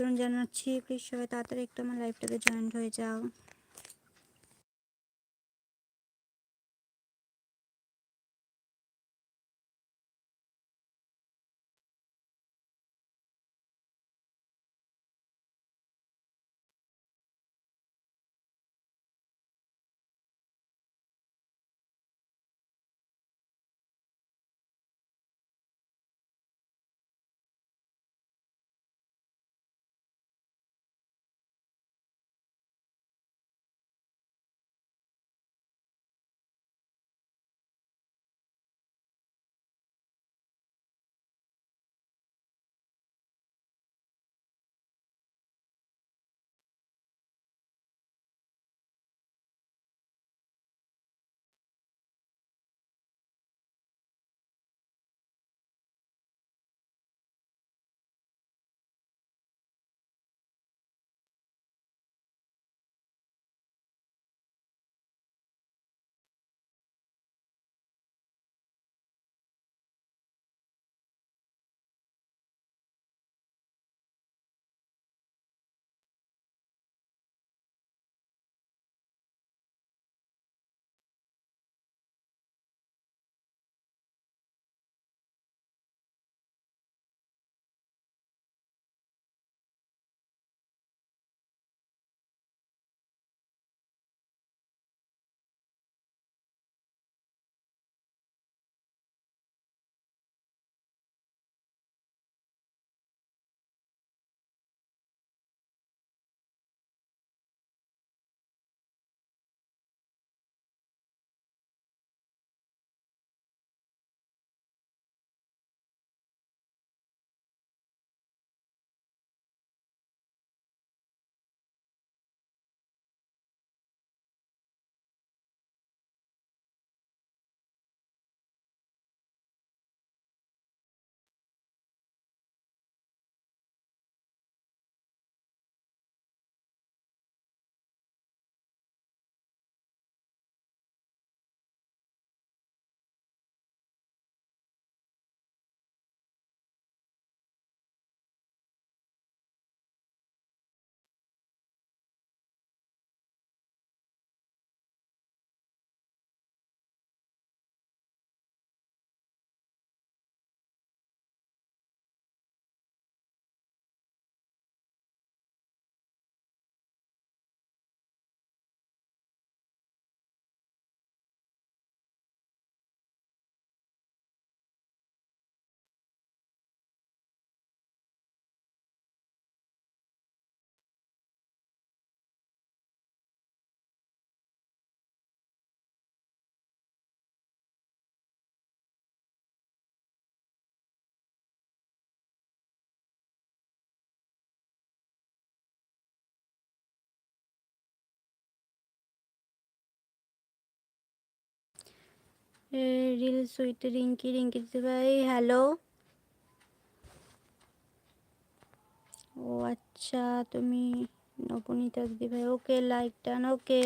আমন্ত্রণ জানাচ্ছি। প্লিজ সবাই তাড়াতাড়ি একটু আমার লাইভটাতে জয়েন্ট হয়ে যাও। রিলস উইথ রিঙ্কি রিঙ্কি ভাই হ্যালো ও আচ্ছা তুমি নবনীতা দিদি ভাই ওকে লাইক টান ওকে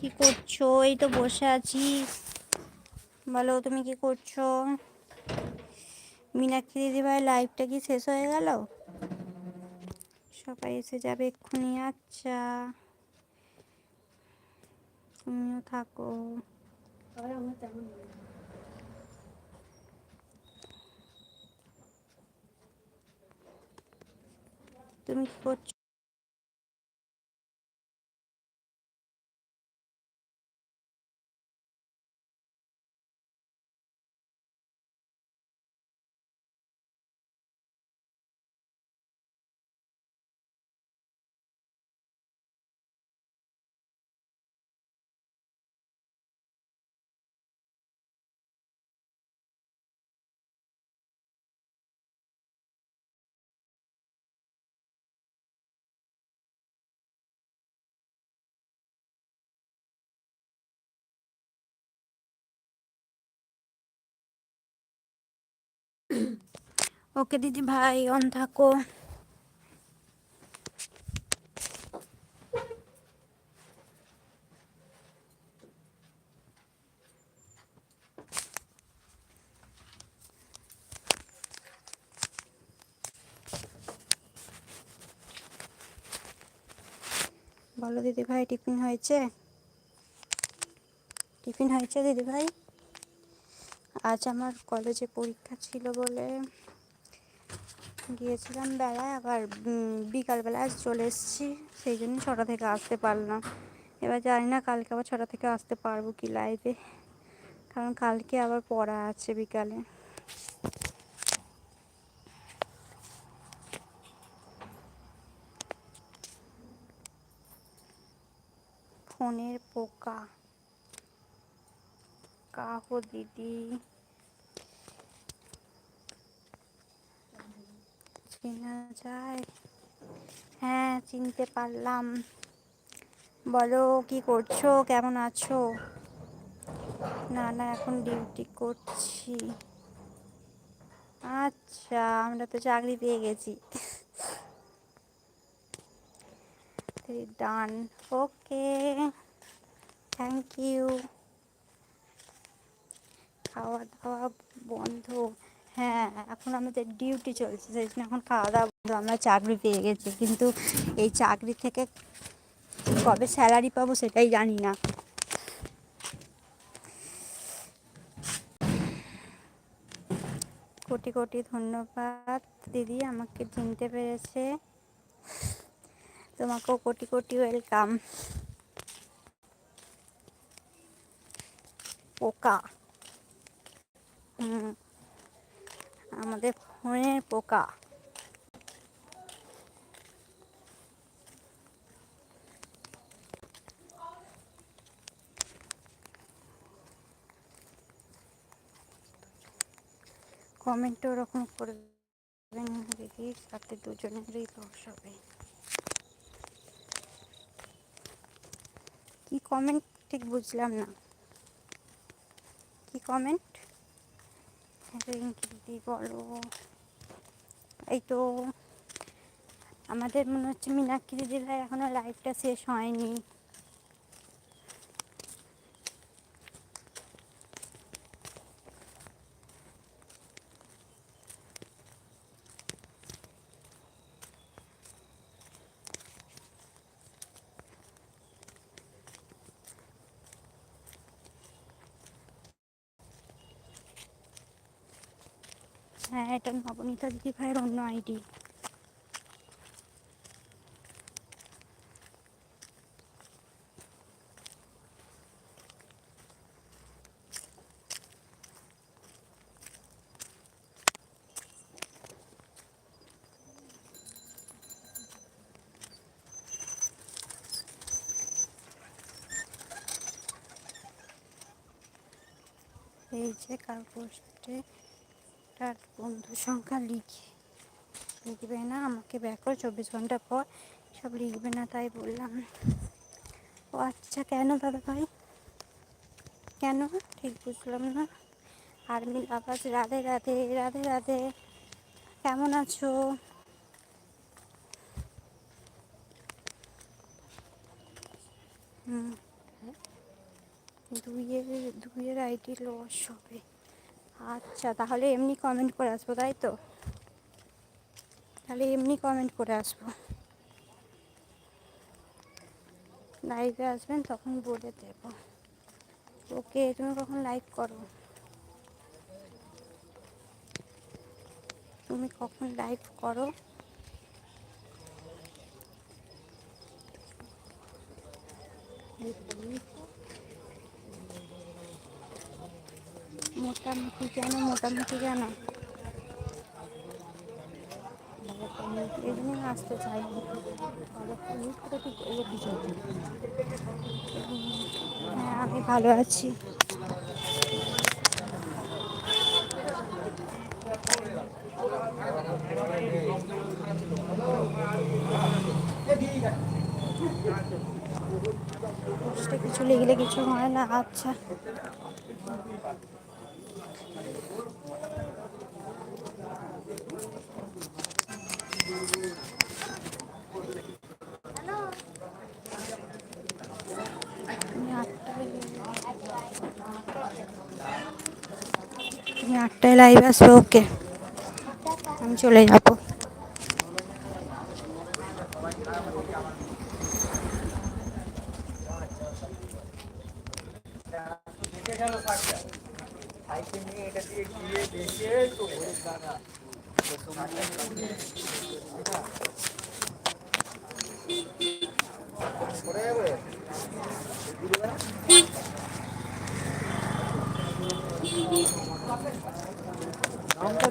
কি করছ? এই তো বসে আছি। বলো, তুমি কি করছ? মীনাক্ষী দিদি ভাই লাইভটা কি শেষ হয়ে গেল? সবাই এসে যাবে এক্ষুনি আচ্ছা। তুমিও থাকো। তুমি কি করছ? ওকে দিদি ভাই অন থাকো। বলো দিদি ভাই টিফিন হয়েছে? টিফিন হয়েছে দিদি ভাই? আজ আমার কলেজে পরীক্ষা ছিল বলে গিয়েছিলাম বেলায় আবার বিকালবেলা আজ চলে এসেছি, সেই জন্য ছটা থেকে আসতে পারলাম। এবার জানি না কালকে আবার ছটা থেকে আসতে পারব কি লাইভে কারণ কালকে আবার পড়া আছে বিকালে। ফোনের পোকা। কাহো দিদি। চেনা যায়। হ্যাঁ চিনতে পারলাম। বলো, কি করছ? কেমন আছো? না না, এখন ডিউটি করছি। আচ্ছা আমরা তো চাকরি পেয়ে গেছি। ডান ওকে থ্যাংক ইউ খাওয়া দাওয়া বন্ধ। হ্যাঁ এখন আমাদের ডিউটি চলছে, সেই জন্য এখন খাওয়া দাওয়া বন্ধ আমরা চাকরি পেয়ে গেছি। কিন্তু এই চাকরি থেকে কবে স্যালারি পাবো সেটাই জানি না। কোটি কোটি ধন্যবাদ, দিদি আমাকে চিনতে পেরেছে। তোমাকেও কোটি কোটি ওয়েলকাম হুম আমাদের ফোনের পোকা। কমেন্ট ওরকম করবেন দিদি তাতে দুজনেরই লস হবে। কি কমেন্ট? ঠিক বুঝলাম না। কি কমেন্ট? রিঙ্কি বলো। এই তো আমাদের মনে হচ্ছে মীনাক্ষী দিদির এখনও এখনও লাইভটা শেষ হয়নি। হ্যাঁ এটা নবনীতা দিদি ভাইয়ের অন্য আইডি। এই যে কার পোস্টে তার বন্ধু সংখ্যা লিখে লিখবে না, আমাকে ব্যাক করে চব্বিশ ঘণ্টা পর। সব লিখবে না, তাই বললাম। ও আচ্ছা কেন দাদা ভাই? কেন? ঠিক বুঝলাম না। আর্মির আবাস রাধে রাধে রাধে রাধে। কেমন আছো? দুইয়ের দুইয়ের আইডি লস হবে। আচ্ছা তাহলে এমনি কমেন্ট করে আসব, তাই তো? তাহলে এমনি কমেন্ট করে আসব। লাইভে আসবেন, তখন বলে দেব। ওকে, তুমি কখন লাইভ করো? তুমি কখন লাইভ করো? মোটামুটি কেন? মোটামুটি কেন? আসতে চাই। হ্যাঁ আমি ভালো আছি। কিছু লিখলে কিছু হয় না আচ্ছা। তুমি আটটায় লাইভ আসবে ওকে আমি চলে যাব Thank you. সাইকেল নিয়ে এটা দিয়ে গিয়ে দেখে তো ঘুরে দাঁড়া করে যাবে নামটা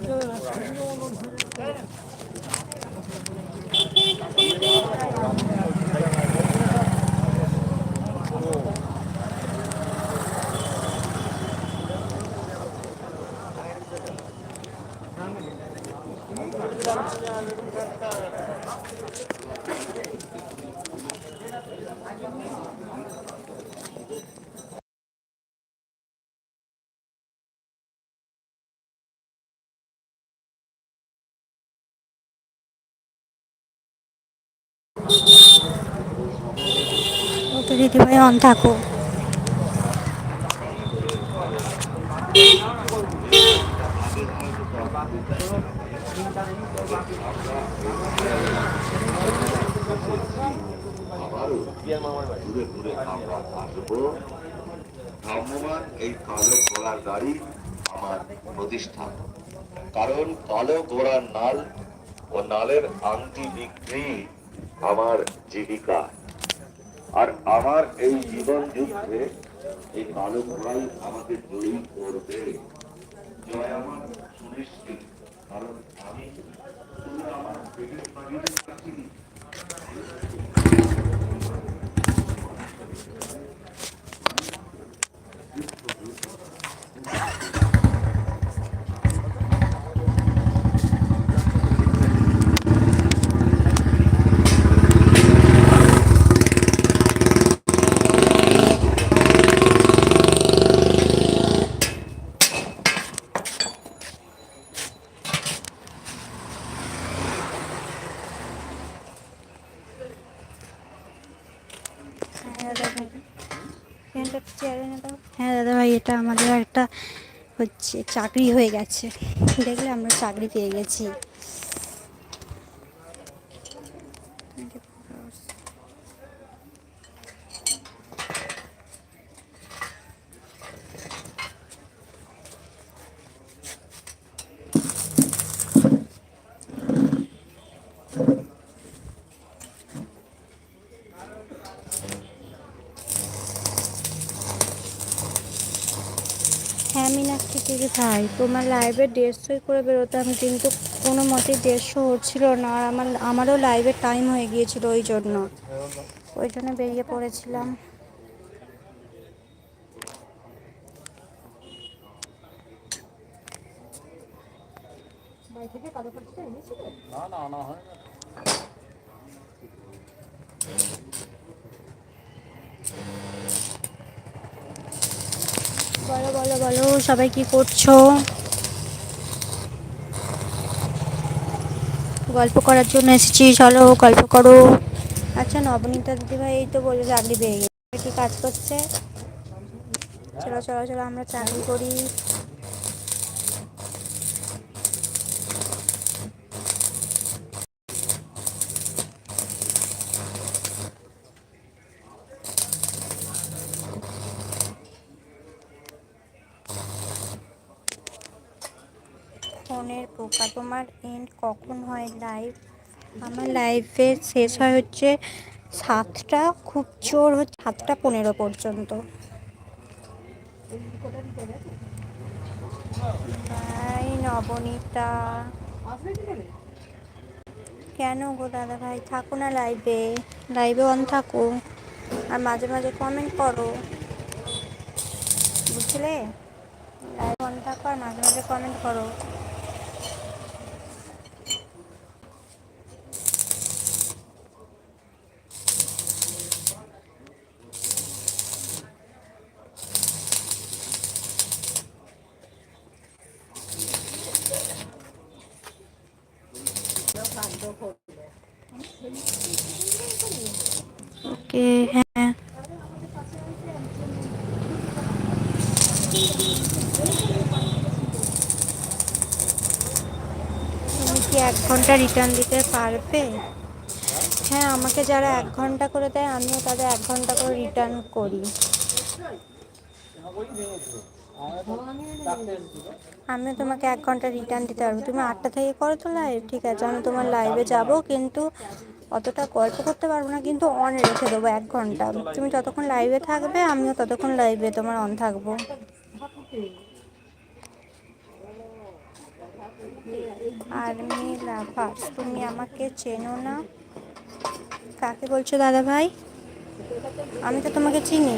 ওকে দিদিভাই অন থাকো আমরা এই কালো ঘোড়ার গাড়ি আমার প্রতিষ্ঠান কারণ কালো ঘোড়ার নাল ও নালের আংটি বিক্রি আমার জীবিকা আর আমার এই জীবন যুদ্ধে এই কালো ঘোড়াই আমাকে জয়ী করবে। জয় আমার সুনিশ্চিত। কারণ আমি আমার পেটের বাড়িতে থাকি হ্যাঁ দাদা ভাই ফ্যানটা চেয়ারে না দাও হ্যাঁ দাদা ভাই এটা আমাদের একটা হচ্ছে চাকরি হয়ে গেছে। দেখলে আমরা চাকরি পেয়ে গেছি হ্যাঁ দিদি ভাই তোমার লাইভে দেড়শোই করে বেরোতাম কিন্তু কোনো মতেই দেড়শো হচ্ছিল না আর আমার আমারও লাইভের টাইম হয়ে গিয়েছিল ওই জন্য। ওই জন্য বেরিয়ে পড়েছিলাম। বলো বলো বলো, সবাই কি করছ? গল্প করার জন্য এসেছি, চলো গল্প করো। আচ্ছা নবনীতা দিদিভাই এই তো বলে চাকরি পেয়ে গেছে কি কাজ করছে? চলো চলো চলো, আমরা চাকরি করি। ফোনের পোকা তোমার এন্ড কখন হয় লাইভ আমার লাইফে শেষ হয় হচ্ছে সাতটা, খুব জোর হচ্ছে সাতটা পনেরো পর্যন্ত। ভাই, নবনীতা। কেন গো দাদা ভাই? থাকো না লাইভে লাইভে অন থাকো। আর মাঝে মাঝে কমেন্ট করো। বুঝলে? লাইভ অন থাকো আর মাঝে মাঝে কমেন্ট করো। ওকে হ্যাঁ তুমি কি এক ঘণ্টা রিটার্ন দিতে পারবে? হ্যাঁ আমাকে যারা এক ঘণ্টা করে দেয়, আমিও তাদের এক ঘণ্টা করে রিটার্ন করি। আমিও তোমাকে এক ঘণ্টা রিটার্ন দিতে পারব। তুমি আটটা থেকে করো তো লাইভ ঠিক আছে? আমি তোমার লাইভে যাব, কিন্তু অতটা গল্প করতে পারব না, কিন্তু অন রেখে দেবো এক ঘণ্টা। তুমি যতক্ষণ লাইভে থাকবে, আমিও ততক্ষণ লাইভে তোমার অন থাকব। আর্মি লাভার্স তুমি আমাকে চেনো না। কাকে বলছো দাদা ভাই আমি তো তোমাকে চিনি।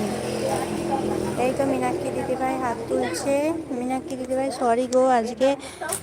এই তো মীনাক্ষী দিদিভাই হাত তুলছে। মীনাক্ষী দিদিভাই সরি গো, আজকে